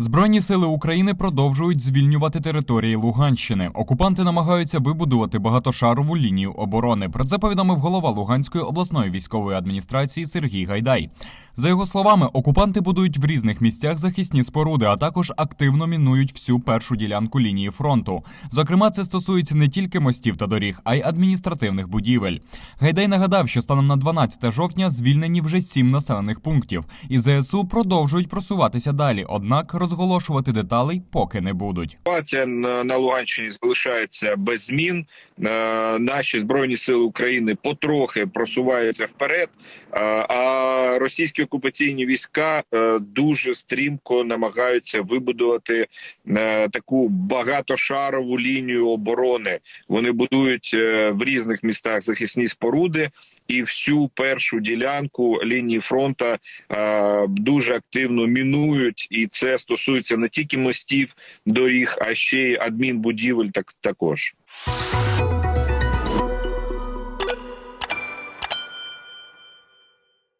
Збройні сили України продовжують звільнювати території Луганщини. Окупанти намагаються вибудувати багатошарову лінію оборони. Про це повідомив голова Луганської обласної військової адміністрації Сергій Гайдай. За його словами, окупанти будують в різних місцях захисні споруди, а також активно мінують всю першу ділянку лінії фронту. Зокрема, це стосується не тільки мостів та доріг, а й адміністративних будівель. Гайдай нагадав, що станом на 12 жовтня звільнені вже сім населених пунктів, і ЗСУ продовжують просуватися далі. Однак розголошувати деталей поки не будуть. Ситуація на, Луганщині залишається без змін. Е, наші збройні сили України потрохи просуваються вперед. Е, а російські окупаційні війська е, дуже стрімко намагаються вибудувати таку багатошарову лінію оборони. Вони будують в різних містах захисні споруди, і всю першу ділянку лінії фронта дуже активно мінують, і це стосується не тільки мостів, доріг, а ще й адмінбудівель. Так також.